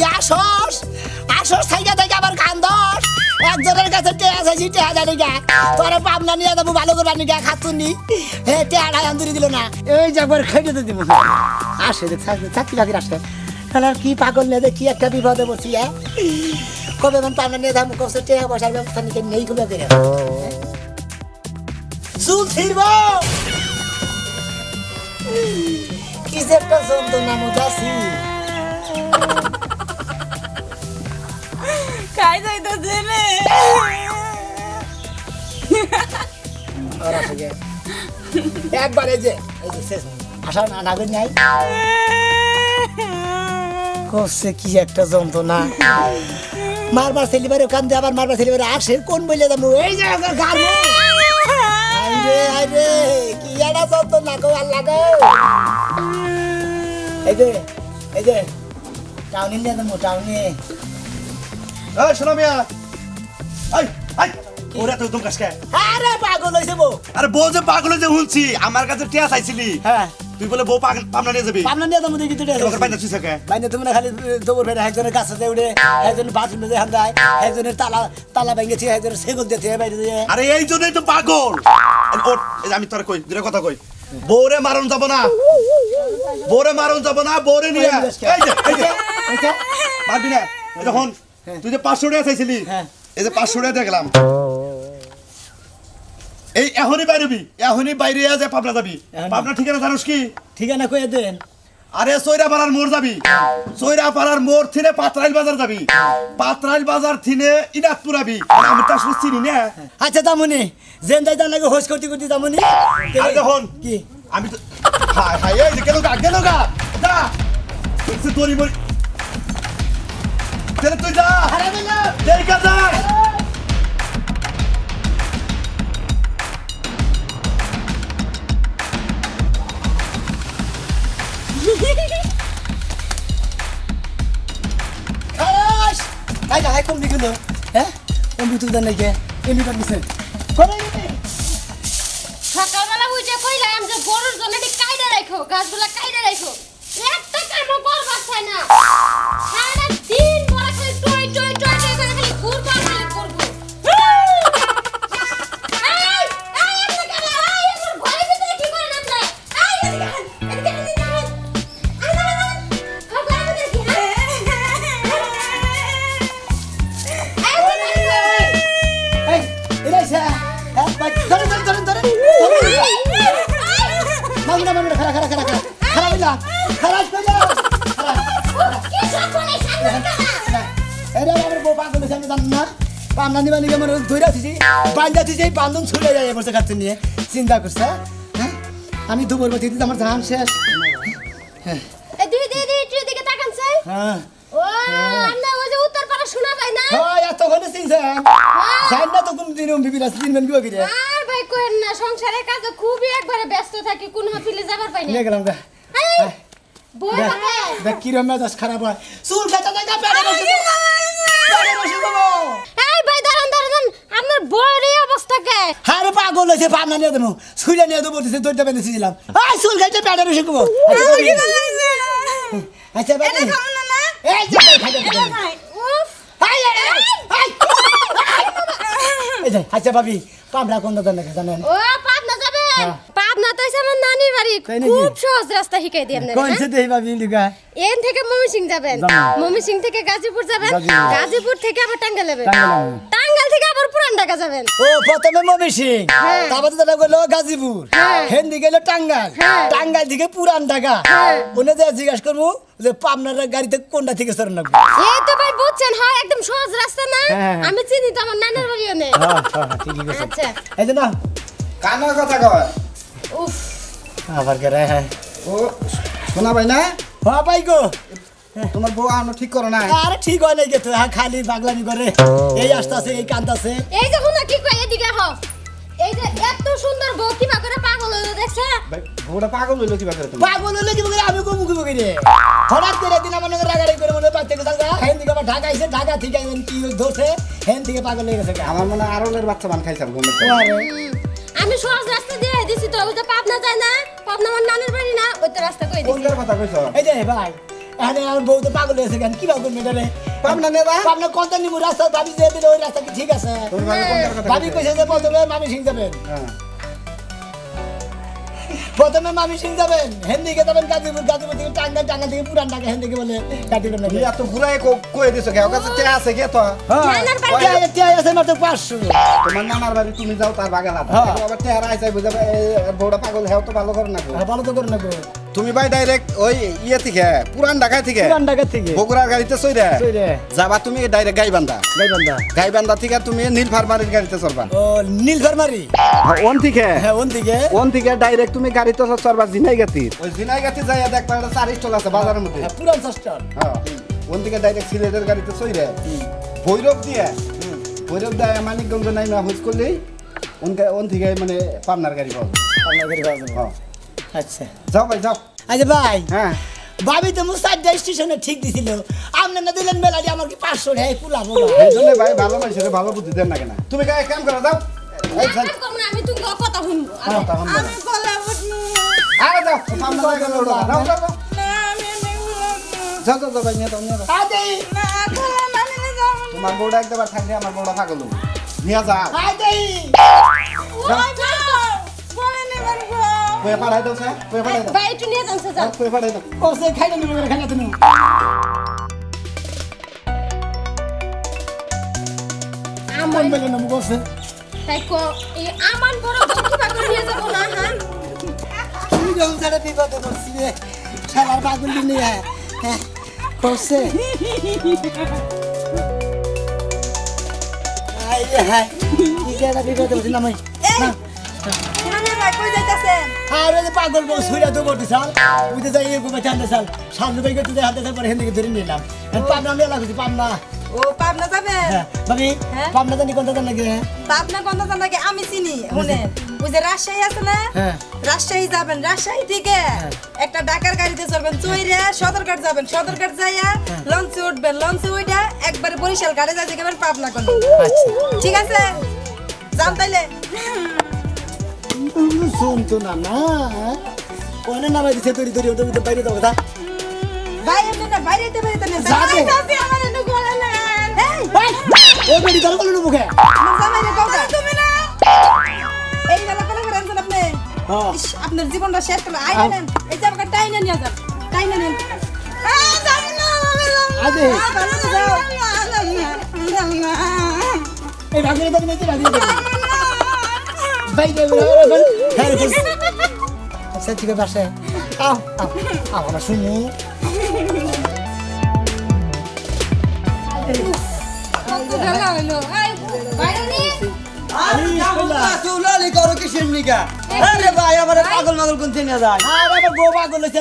তুই আসস আসস থাইকা থাইকা আবার কান্দস। একজনের কাছে টেয়া চাইছি টেয়া জানি গা। তোরা পাবনা নিয়ে যাব ভালো করে নিয়ে গা খাতুনি। হে টেয়াটা আন্দুরি দিল না। এই যে একবার খেয়ে তো দিব। আসে রে চাকরি বাকরি আসে। তাহলে কি পাগল নিয়ে দে, কি একটা বিপদে বসি হ্যাঁ? কবে মান পাবনা নিয়ে যাব কষ্ট টেয়া বসার ব্যবস্থা নিকে নেই গুলো করে চুল ছিড়ব! কি যে একটা যন্ত্রণা আছি খাই যাইতো জেনে ওরা থেকে। একবার যে, এই যে শেষ আশা না নাগর নাই। করছে কি একটা যন্ত্রণা। মারবার ছেলিবারে ওখান দিয়ে আবার মারবার ছেলিবারে আসে। কোন বলে যাব? এই ওদের গার্মো আইরে আইরে, কি একটা যন্ত্রণা গো, আল্লাহ গো। এই যে এই যে টাউনে নিয়ে যাব, টাউনে। এই শোনো মিয়া। এই এই ওরা তো একদম কাসকে আরে পাগল হয়েছে বউ। আরে বউ যে পাগল যে শুনছি আমার কাছে টিয়া চাইছিলি। হ্যাঁ। তুই বলে বউ পাগল পামনা নিয়ে যাবি। পাবনা নিয়ে যাব দেখি তো তোকে পাইনা তুই থাকে বাইনে তুমি না খালি দৌড় ফেরে একজনের কাছে দিয়ে উঠে একজনের বাথরুমে দিয়ে হান দেয় একজনের তালা তালা ভেঙেছে একজনের সেগুল দিতে বাইরে দিয়ে। আরে এই জন্যই তো পাগল। যে আমি তোর কই দুটা কথা কই। বউরে মারণ যাব না। বউরে মারণ যাব না বউরে নিয়ে এই যে এই যে। মারবি না। এই যখন তুই যে পাঁচশো টাকা চাইছিলি হ্যাঁ। এই যে পাঁচশো টাকা দেখলাম। এই এখনই বাইরবি এখনই বাইরে যে পাবনা যাবি। পাবনা ঠিকানা জানোস কি? ঠিকানা কয়ে দেন। আরে সৈরা পাড়ার মোড় যাবি। সৈরা পাড়ার মোড় থিনে পাত্রাইল বাজার যাবি। পাত্রাইল বাজার থিনে ইনাতপুর আবি আমি তো আসলে চিনি না। আচ্ছা তামুনি জেন দাই জানাকে হোস করতে করতে তামুনি আরে দেখুন কি? আমি তো হাই হাই এই গেল গা গেল গা যা তুই তোরি মরি তাহলে তুই যা আরে বলো দেই কা যা খালাস আই না হাই কোন দিকে লো হ্যাঁ কোন বুতু খারা খারা খারা খারা খারা বিলা খারা কানা? এটা আমার বউ পাগল হয়েছে আমি জানি না। পান্না নিবা নিয়ে মানে ধরে আছিছি বান্ধা দিছি এই বান্ধন ছুড়ে যায় বসে খাচ্ছে নিয়ে। চিন্তা করছে হ্যাঁ? আমি দুপুর বাতি দিতে আমার ধান শেষ। হ্যাঁ। দিদি দিদি একটু এদিকে তাকান স্যার হ্যাঁ। ও আমরা ওই যে উত্তর পাড়া শোনা যায় না? হয় এতক্ষণে চিনছে। জানি না তো কোন দিন বিবির দিন কি ভাই না সংসারের কাজে খুবই একবারে ব্যস্ত থাকি কোন হাফিলে যাবার পাই না। নিয়ে গেলাম গা এই, বই দেখ দেখ কিরম মেজাজ খারাপ হয়। চুল খেতে দেখা পেটে বসে। পেটে বসে দেবো। এই ভাই দাঁড়ান দাঁড়ান আপনার বইয়ের এই অবস্থা কে? হ্যাঁ রে পাগল হয়েছে পান্না নিয়ে দেবো। ছুঁড়ে নিয়ে দেবো বলতেছে দৈটা বেঁধেছিলাম আই চুল খাইতে পেটে বসে দেবো আচ্ছা বাবা এই যে খাইতে উফ আই, আই, আই, আই, আই। এই যে, আচ্ছা ভাবি পাবনা কোন দাদা নাকি জানেন? ও পাবনা যাবেন? হ্যাঁ। পাবনা তো আমার নানির বাড়ি। খুব সহজ রাস্তা শিখাই দিই আপনার কোন সে দেই ভাবি লিগা এন থেকে ময়মনসিং যাবেন। মমি ময়মনসিং থেকে গাজীপুর যাবেন। গাজীপুর। গাজীপুর থেকে আবার টাঙ্গাইল যাবেন। টাঙ্গাইল। টাঙ্গাইল পুরান ঢাকা যাবেন ও প্রথমে মমি সিং হ্যাঁ। তারপর দাদা গেলো গাজীপুর হ্যাঁ। হেন্দি গেলো টাঙ্গাল হ্যাঁ। টাঙ্গাল থেকে পুরান ঢাকা। ওনে যে জিজ্ঞাসা করব যে পাবনার গাড়িতে কোনটা থেকে সরেন লাগবে এই তো ভাই বুঝছেন হয় একদম সহজ রাস্তা না। আমি চিনি তো আমার নানার বাড়িও নেই ঠিকই গেছে আচ্ছা এই যে না কানার কথা কয় উফ আবার কে হ্যাঁ ও শোনা ভাই না হ্যাঁ ভাই গো তোমার বউ আনো ঠিক করো না আরে ঠিক হয় নাই গেছে হ্যাঁ খালি পাগলামি করে। এই আসতেছে এই কান্দাছে এই যে হুনা কি কই এদিকে হ এই যে এত সুন্দর বউ কিবা করে পাগল হয়ে দেখছে? ভাই বউটা পাগল হইল কিবা করে তুমি? পাগল হলে কি বলে? আমি কমু কি রে হঠাৎ করে একদিন আমার নাকি রাগাড়ি করে মনে পাচ্ছে কোথাও যা হেন দিকে আবার ঢাকা আইছে ঢাকা থেকে একদিন কি ধরছে হেন থেকে পাগল হয়ে গেছে আমার মনে হয় আরলের বাচ্চা বান খাইছাম ও আরে, আমি সহজ রাস্তা দিয়ে দিছি তো ওই যে পাবনা যায় না পাবনা আমার নানার বাড়ি না ওই তো রাস্তা কই দিছি? কোনটার কথা কইছ? এই যে ভাই আমার বউ তো পাগল হয়েছে কেন? কি পাগল মেয়েটারে পাবনা নেবা পাবনা কত নিবো? রাস্তা ভাবি যে দিলে ওই রাস্তা কি ঠিক আছে? তোর ভাই কোনটার কথা ভাবি কইছে যে প্রথমে মামি সিং যাবেন। হ্যাঁ। প্রথমে মামি সিং যাবেন। হেন্দিকে যাবেন গাজীপুর গাজীপুর থেকে টাঙ্গা টাঙ্গা থেকে পুরান ঢাকা হেন্দিকে বলে কাটিবেন নাকি? এত ঘুরাই কয়ে দিছো কে কাছে কে আছে কে তো? টিয়া টিয়া আছে মাত্র পাঁচশো। তোমার নানার বাড়ি তুমি যাও তার বাগান হাতে। হ্যাঁ। আবার আইসাই বুঝাবে পাগল হেও তো ভালো করে না গো। হ্যাঁ, ভালো তো করে নেব তুমি ভাই ডাইরেক্ট ওই ইয়ে থেকে পুরান ঢাকা থেকে পুরান ঢাকা থেকে। বগুড়ার গাড়িতে চইরে চইরে। যাবা তুমি ডাইরেক্ট গাইবান্ধা। গাইবান্ধা। গাইবান্ধা থেকে তুমি নীল ফার্মারির গাড়িতে চলবা ও নীল ফার্মারি? ওন থেকে। হ্যাঁ ওন দিকে ওন থেকে ডাইরেক্ট তুমি গাড়িতে চলবা জিনাই গাতি ওই জিনাই গাতি যাইয়া দেখবা একটা চার স্টল আছে বাজারের মধ্যে। হ্যাঁ, পুরান সাস্টার হ্যাঁ ওন থেকে ডাইরেক্ট সিলেটের গাড়িতে চইরে। ভৈরব দিয়ে ভৈরব দিয়ে মানিকগঞ্জ নাইমা হুজ করলেই ওন থেকে মানে পাবনার গাড়ি যায়। আপনার গাড়ি যাবে। হ্যাঁ। আচ্ছা। যাও ভাই যাও। আচ্ছা ভাই। হ্যাঁ। ভাবি তো মুসাইড স্টেশনে ঠিক দিছিল। আপনি না দিলেন মেলাটি আমার কি পাঁচশো ঢাই কুলাবো এই জন্য ভাই ভালো মানুষের ভালো বুদ্ধি দেন না কেন? তুমি গায়ে কাম করো যাও। কাজ আমি তুমি কথা শুনব হ্যাঁ, বলো। আরে যাও যাও যাও যাও যাও। ভাই নিয়ে যাও নিয়ে যাও। মানে তোমার বউটা একবার থাকলে আমার বউটা হব। নিয়ে যাও। কয়ে পাঠাই দাও স্যার কয়ে পাঠাই দাও ভাই একটু নিয়ে যান সে যাও কয়ে পাঠাই দাও ও সে খাইলে নিবে খাইলে তুমি আমন বলে নমু বসে তাই কো এই আমান বড় দক্ষি বাকর নিয়ে যাব না হ্যাঁ তুমি যখন ছাড়া বিপদে পড়ছি রে খেলার পাগল নিয়ে হ্যাঁ করছে আই হাই কি কেডা বিপদে পড়ছি না মই না মানে ভাই কই যাইতাছেন আরে পাগল বউ সুইরা তো যাই সামনে বাইকে হাতে পরে ধরে নিলাম। পাবনা মেলা করছি পাবনা। ও পাবনা যাবেন হ্যাঁ ভাবি হ্যাঁ? পাবনা জানি কোনটা জানা গে পাবনা গন্ধ জানাকে আমি চিনি শুনেন ওই যে রাজশাহী আছে না? হ্যাঁ। রাজশাহী যাবেন রাজশাহী থেকে। একটা ডাকার গাড়িতে চড়বেন চইরে সদরঘাট যাবেন। সদরঘাট যাইয়া লঞ্চে উঠবেন। লঞ্চে উঠা একবারে বরিশাল গাড়ি যাইতে গেবেন পাবনা গন্ধ আচ্ছা। ঠিক আছে? যান তাইলে। শুনতো না না কোনে নামাই দিছে তরি তরি ওটা ভিতরে বাইরে দাও না বাইরে বাইরে না যাবে। যাবে আমার এনে গলা না এই ও বেটি দর কলু মুখে আমার জামাই রে কওটা তুমি না এই বেলা করে করে আপনি হ্যাঁ আপনার জীবনটা শেষ করে আই নেন এই যে আমাকে টাইনে নিয়ে যান টাইনে নেন বাইরে বল হ্যাঁ আচ্ছা ঠিক আছে আও আও আও আমরা শুনি। ভাই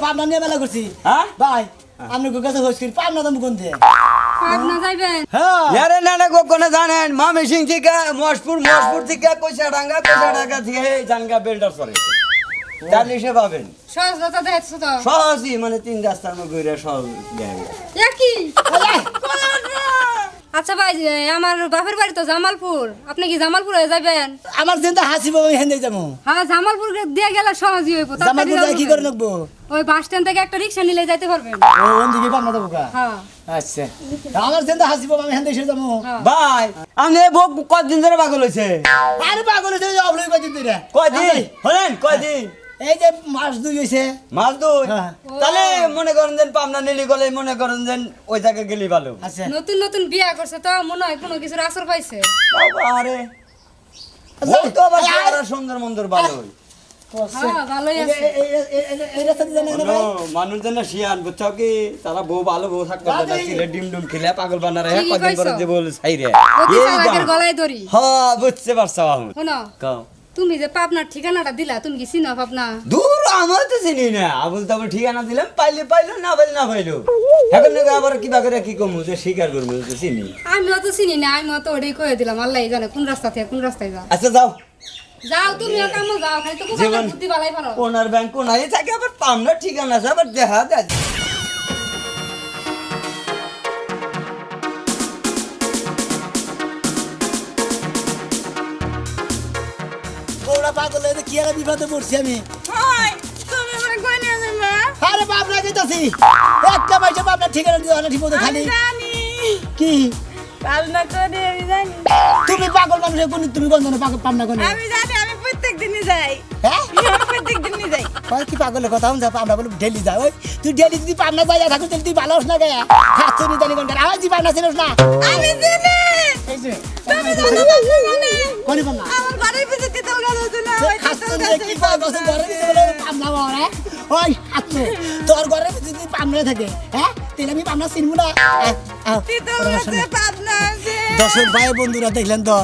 পাবনা নিয়ে মেলা করছি। হ্যাঁ? ভাই আপনি কাছে হোস করি পাবনা দাম কোন দিয়ে? আরে না না গোকনে জানেন? মামি সিং থেকে মশপুর মশপুর থেকে কইসা ডাঙ্গা কইসা ডাঙ্গা থেকে জানগা বেল্টার সরে চালিশে পাবেন। সহজ কথা তো সহজই মানে তিন রাস্তার মধ্যে ঘুরে সহজ দেয় আচ্ছা ভাই আমার বাপের বাড়ি তো জামালপুর। আপনি কি জামালপুর হয়ে যাবেন? আমার চিন্তা হাসিব আমি হেন্দে যাব। হ্যাঁ জামালপুর দিয়ে গেলে সহজই হইব জামালপুর যাই কি করে নেব ওই বাস স্ট্যান্ড থেকে একটা রিক্সা নিলে যাইতে পারবেন। ও ওদিকে পাবনা দেবো কা? হ্যাঁ। আচ্ছা। আমার চিন্তা হাসিব আমি হেন্দে এসে যাব। হ্যাঁ। ভাই আপনি এই বউ কতদিন ধরে পাগল হয়েছে আরে পাগল হইছে অবলই কদিন ধরে কয়দিন? হলেন কয়দিন? এই যে মাস দুই হইছে। মাস দুই? হ্যাঁ। তাহলে মনে করেন যেন পাবনা নিলি গলে মনে করেন যেন ওই জায়গায় গেলি ভালো। আচ্ছা। নতুন নতুন বিয়া করছে তো মনে হয় কোনো কিছুর আসর পাইছে। বাবা আরে আচ্ছা, তো আবার চেহারা সুন্দর মন্দর ভালো হ্যাঁ মানুষ যেন শিয়ান বুঝছ কি? তারা বউ ভালো বউ থাকতে দাদি। ডিম ডুম খেলে পাগল কদিন পরে যে বল সাইরে হ্যাঁ বুঝতে পারছ আমি তুমি যে পাবনার ঠিকানাটা দিলা তুমি কি চিনো পাবনা? দূর আমার তো চিনি না। আবুল তাবুল ঠিকানা দিলাম পাইলে পাইলো না পাইলে না পাইলো। এখন নাকি আবার কিবা করে কি কমু যে স্বীকার করব যে চিনি। আমিও তো চিনি না আমিও তো ওটাই কয়ে দিলাম আল্লাহ জানে কোন রাস্তা থেকে কোন রাস্তায় যাও। আচ্ছা যাও। যাও তুমি কামো যাও খালি তো বুদ্ধি বালাই পারো। কোনার ব্যাংক কোনায় থাকে আবার পামনা ঠিকানা আছে আবার দেখা যায় আর বিপদে পড়ছি আমি? আরে বাপ রে কইতাছি। গেছি একটা মাইসে পাবনা ঠিকানা দিও না ঠিক মতো খালি জানি। কি? পাবনা করে আমি জানি। তুমি পাগল মানুষের কোন তুমি কোন ধরনের পাগল পাবনা কোন আমি জানি আমি প্রত্যেক দিনই যাই। হ্যাঁ? প্রত্যেক দিনই যাই। ওই কি পাগলের কথা হন পাবনা বলে ডেলি যায় ওই তুই ডেলি যদি পাবনা যাই থাকিস তাহলে তুই ভালো হস না গে খাচ্ছ নি জানি কোন আমার জি পাবনা ছিলস না? আমি জানি এই যে। তুমি জানো না জানি কোন পাবনা? আমার ঘরের ভিতরে কি পাবনা বলে ওই খাচ্ছ তোর ঘরে যদি পাবনা থাকে হ্যাঁ? তাহলে আমি পাবনা চিনবো না। দর্শক ভাই বন্ধুরা দেখলেন তো?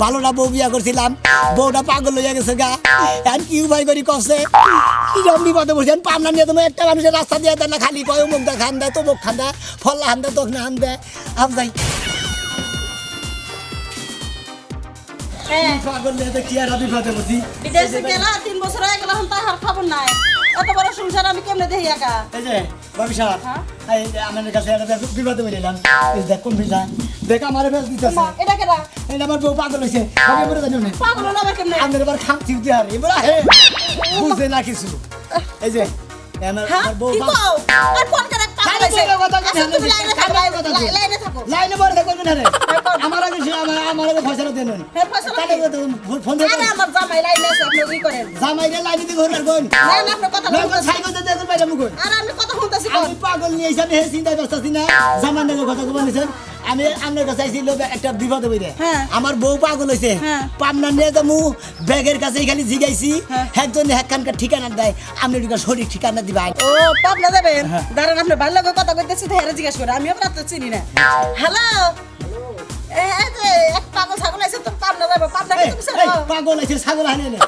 ভালোটা বউ বিয়া করছিলাম। বউটা পাগল হয়ে গেছে গা। এখন কি উপায় করি কষে বিপদে বসেন পাবনা নিয়ে তুমি একটা মানুষের রাস্তা দিয়ে দেয় না খালি কয় মুখ দা খান দেয় তো মুখ খান দেয় ফল্লা হান দেয় তখন হান দেয়। আপ যাই। বিদেশে গেলা তিন বছর হয়ে গেল এখন তাহার খবর নাই। এত বড় সংসার আমি কেমনে দেখি একা? এই যে বাবি সাহেব হ্যাঁ? এই যে আমার কাছে একটা বিপদে বলিলাম এই দেখ কোন ভিসা দেখ আমার ফেল দিতেছে। এটা কেডা? আমার বউ পাগল হয়েছে বাবি এবারে জানো না। পাগল হলো আবার কেমনে? আমাদের এবার খাম চিউতে আর এবার হে বুঝে না কিছু। এই যে আমার হ্যাঁ? বউ পাগল- আর কোন না, তুমি লাইনে থাকো। লাইনে- থাকো। লাইনে বড় থাকবে না রে আমার আগে আমার আগে ফয়সালা দেন ফয়সালা তাহলে ফোন দিয়ে আরে আমার জামাই লাইনে আছে আপনি কি করেন? জামাই রে লাইনে দিয়ে ঘুরে কোন না। না আপনি কথা না দেখুন বাইরে আর আমি কথা শুনতেছি আমি পাগল নিয়ে এসে আমি হে চিন্তায় ব্যস্ত আছি না। জামান কথা কবার নিছেন আমি আপনার কাছে আইছি লোক একটা বিপদে বইরে হ্যাঁ। আমার বউ পাগল হইছে। হ্যাঁ। পাবনা নিয়ে যাব ব্যাগের কাছে খালি জিগাইছি। হ্যাঁ। একজন একখানকার ঠিকানা দেয়। আপনি ওটা সঠিক ঠিকানা দিবা। ও পাবনা যাবেন? দাঁড়ান আপনার ভালো লাগে কথা কইতেছি তো হেরে জিজ্ঞাসা করে। আমি আপনার তো চিনি না। হ্যালো? পাগল ছাগল আছে হানে নে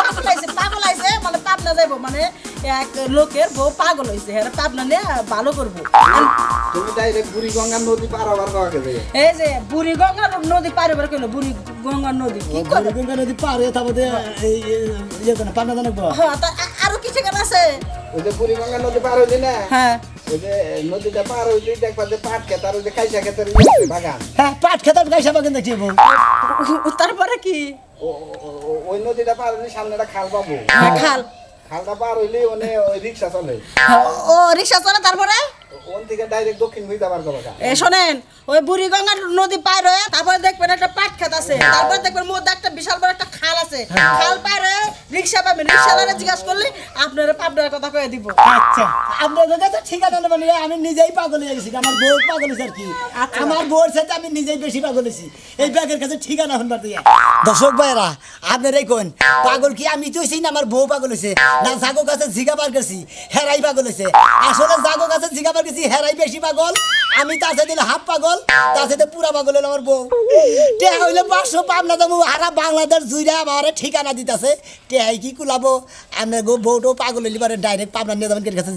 পাগল আছে পাগল আছে মানে পাবনা যাব মানে এক লোকের বউ পাগল হয়েছে হ্যাঁ পাবনা নিয়ে ভালো করব। তুমি ডাইরেক্ট বুড়ি গঙ্গা নদী পার হবার কাকে এই যে বুড়ি গঙ্গা নদী পার এবার কইলো বুড়ি গঙ্গা নদী কি করে গঙ্গা নদী পার হয়ে তারপরে এই ইয়ে পাবনা জানাব হ্যাঁ আরও কি ঠিকানা আছে? ওই যে বুড়ি গঙ্গা নদী পার হইলি না? হ্যাঁ। নদীটা পার হইলি দেখবা যে পাট খেত ওই যে খাইসা খেতের বাগান। হ্যাঁ পাট খেতাম গাইসা বাগান দেখছি তারপরে কি? ওই নদীটা পার হইলে সামনে একটা খাল পাবো। হ্যাঁ, খাল। খালটা পার হইলে ওনে রিক্সা চলে। ও রিক্সা চলে তারপরে? ওন থেকে ডাইরেক্ট দক্ষিণ হইতে পারব বাগা এ শোনেন ওই বুড়ি নদী পার হয়ে তারপরে দেখবেন একটা পাট খেত আছে। তারপরে দেখবেন মধ্যে একটা বিশাল বড় একটা খাল আছে। খাল পার হয়ে রিক্সা পাবেন রিক্সাওয়ালা জিজ্ঞাসা করলে আপনারা পাবনার কথা কয়ে দিব। আচ্ছা। আপনাদের কাছে ঠিকানা নেবেন আমি নিজেই পাগল হয়ে গেছি আমার বউ পাগল হয়েছে আর কি। আচ্ছা। আমার বউর সাথে আমি নিজেই বেশি পাগল হয়েছি। এই ব্যাগের কাছে ঠিকানা হন দর্শক ভাইরা আপনারাই কোন? পাগল কি আমি তো না আমার বউ পাগল হয়েছে? না জাগো কাছে জিগাবার গেছি হেরাই পাগল হয়েছে। আসলে জাগো কাছে জিগাবার গেছি, হেরাই বেশি পাগল। আমি তার সাথে হাফ পাগল, তার সাথে পুরা পাগল আমার বউ। টেহা হইলে পাঁচশো পাবনা তো হারা বাংলাদেশ জুইরা আমার ঠিকানা দিতেছে। টেহাই কি কুলাবো? আপনার বউটাও পাগল হইলে পারে, ডাইরেক্ট পাবনা নিয়ে যাবেন কাছে